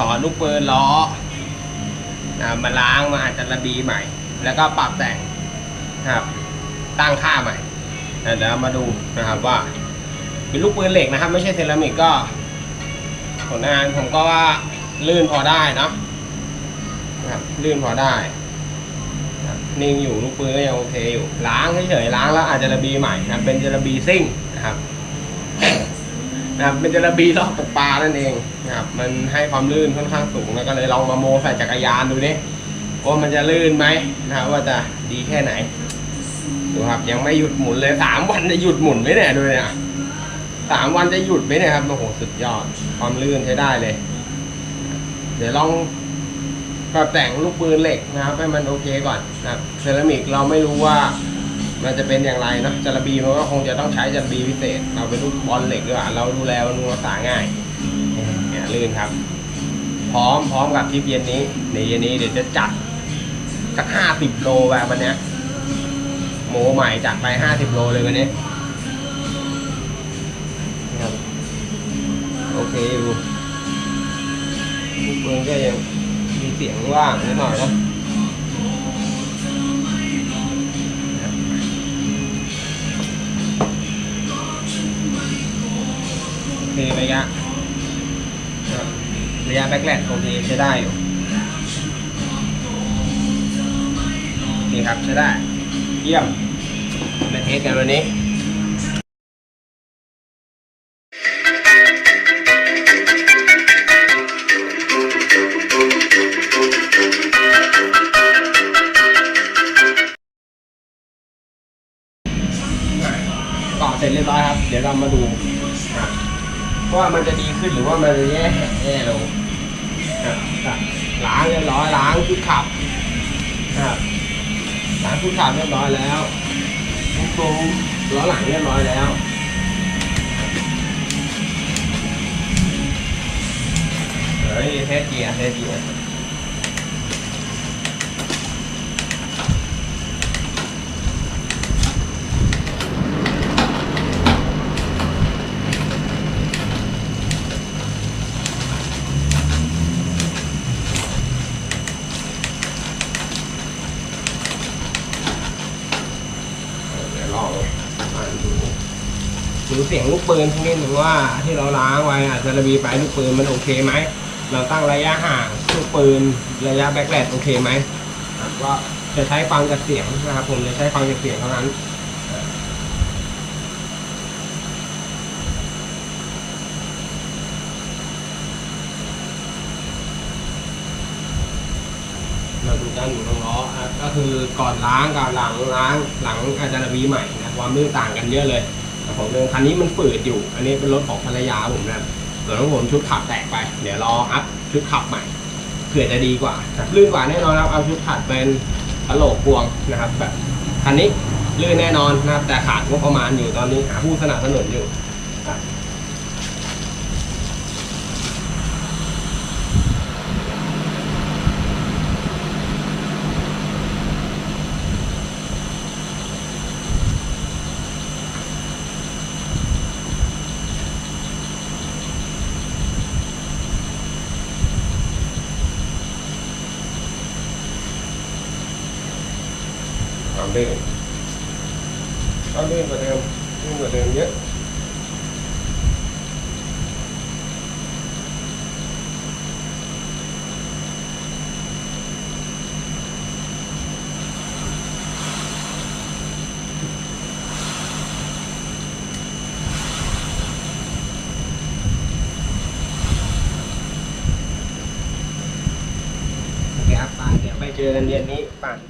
ถอนลูกปืนล้อมาล้างมาอาจจะระดีใหม่ แล้วก็ปรับแต่งนะครับ ตั้งค่าใหม่เดี๋ยวมาดูนะครับว่า เป็นลูกปืนเหล็กนะครับ ไม่ใช่เซรามิกก็ผลงานผมก็ว่าลื่นพอได้นะนะครับลื่นพอได้นิ่งอยู่ลูกปืนก็ยังโอเคอยู่ล้างเฉยๆล้างแล้วอาจจะระบีใหม่นะเป็นจะระบีซิ่งนะครับ นะครับเป็นจะระบีรอบตกปลานั่นเองนะครับมันให้ความลื่นค่อนข้างสูงแล้วก็เลยลองมาโมใส่จักรยานดูดิว่ามันจะลื่นไหมนะครับว่าจะดีแค่ไหนดูครับยังไม่หยุดหมุนเลยสามวันจะหยุดหมุนไหมเนี่ยดูเนี่ยสามวันจะหยุดไหมเนี่ยครับโอ้โหสุดยอดความลื่นใช้ได้เลย เดี๋ยวลองปรับแต่งลูกปืนเหล็กนะครับ ให้มันโอเคก่อนนะครับเซรามิกเราไม่รู้ว่า มันจะเป็นอย่างไรเนาะจาระบีมันก็คงจะต้องใช้จาระบีพิเศษ เราเป็นลูกบอลเหล็กด้วยอะเราดูแลมันรักษาง่ายเนี่ยลื่นครับ พร้อมพร้อมกับทริปเย็นนี้ในเย็นนี้เดี๋ยวจะจัดสักห้าสิบโลแบบวันเนี้ยโมใหม่จัดไปห้าสิบโลเลยวันนี้นะครับโอเคอยู่ลูกปืนก็ยังมีเสียงว่างนิดหน่อยนะ ระยะแบ็คแลนโอเคใช้ได้อยู่นี่ครับใช้ได้ เยี่ยมมาเทสกันวันนี้ก่อเสร็จเรียบร้อยครับ เดี๋ยวเรามาดูว่ามันจะดีขึ้นหรือว่ามันจะแย่แย่ลง ล้างเรียบร้อยล้างชุดขับล้างทุกขาบเรียบร้อยแล้วทุกตรงล้อหลังเรียบร้อยแล้วเฮ้ยเทสเกียร์เทสเกียร์เดี๋ยวลองมาดู ดูเสียงลูกปืนที่นี่หนึ่งว่าที่เราล้างไว้อาจจะระบีไปลูกปืนมันโอเคไหมเราตั้งระยะห่างลูกปืนระยะแบ็คแลดโอเคไหมก็จะใช้ฟังจากเสียงนะครับ ผมจะใช้ฟังจากเสียงเท่านั้นราดูด้านอยู่ตรงล้อก็คือก่อนล้างกับหลังล้างหลังอาจารย์วีใหม่นะความลื่นต่างกันเยอะเลย ของเดิมคันนี้มันฝืดอยู่ อันนี้เป็นรถของภรรยาผมนะส่วนของผมชุดขับแตกไป เดี๋ยวรออัพชุดขับใหม่เผื่อจะดีกว่ารื่นกว่าแน่นอนครับเอาชุดขัดเป็นกะโหลกพวงนะครับแบบคันนี้ลื่นแน่นอนนะครับแต่ขาดงบประมาณอยู่ตอนนี้หาผู้สนับสนุนอยู่ ลื่นก็ลื่นกว่าเดิมลื่นกว่าเดิมเยอะเจอกันเย็นนี้ป่าน